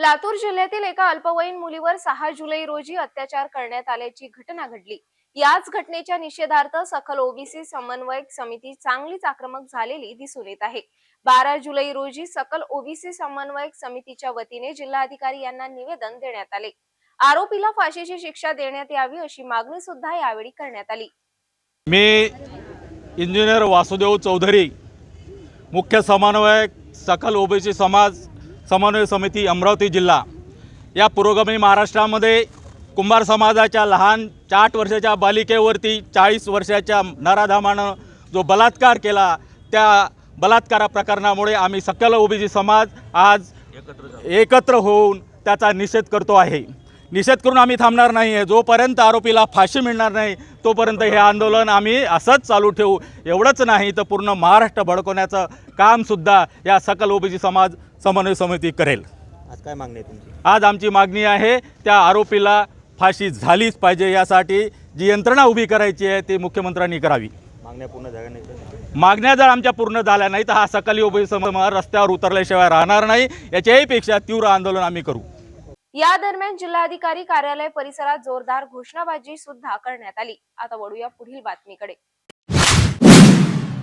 लातूर जिल्ह्यातील एका अल्पवयीन मुलीवर सहा जुलै रोजी अत्याचार करण्यात आल्याची घटना घडली. याच घटनेच्या निषेधार्थ सखल ओबीसी समन्वयक समिती चांगलीच आक्रमक झालेली दिसून येत आहे. बारा जुलै रोजी सकल ओबीसी समन्वयक समितीच्या वतीने जिल्हाधिकारी यांना निवेदन देण्यात आले. आरोपीला फाशीची शिक्षा देण्यात यावी अशी मागणी सुद्धा यावेळी करण्यात आली. मी इंजिनियर वासुदेव चौधरी मुख्य समन्वयक सकल ओबीसी समाज समन्वय समिती अमरावती जिल्हा. या पुरोगामी महाराष्ट्रामध्ये कुंभार समाजाच्या लहान आठ वर्षाच्या बालिकेवरती चाळीस वर्षाच्या नराधामानं जो बलात्कार केला त्या बलात्कारा प्रकरणामुळे आम्ही सकल ओबीसी समाज आज एकत्र होऊन त्याचा निषेध करतो आहे. निषेध करून आम्ही थांबणार नाही आहे. जोपर्यंत आरोपीला फाशी मिळणार नाही तोपर्यंत हे आंदोलन आम्ही असंच चालू ठेवू. एवढंच नाही तर पूर्ण महाराष्ट्र भडकवण्याचं कामसुद्धा या सकल ओबीसी समाज समन्वय समिती करेल. आज काय मागणी आहे तुमची? आज आमची मागणी आहे त्या आरोपीला फाशी झालीच पाहिजे यासाठी जी यंत्रणा उभी करायची आहे ती मुख्यमंत्र्यांनी करावी. मागण्या पूर्ण झाल्या नाही तर मागण्या जर आमच्या पूर्ण झाल्या नाही तर हा सकली ओबीसी समाज रस्त्यावर उतरल्याशिवाय राहणार नाही. याच्याही पेक्षा तीव्र आंदोलन आम्ही करू. या दरम्यान जिल्हाधिकारी कार्यालय परिसरात जोरदार घोषणाबाजी सुद्धा करण्यात आली. आता वळूया पुढील बातमीकडे.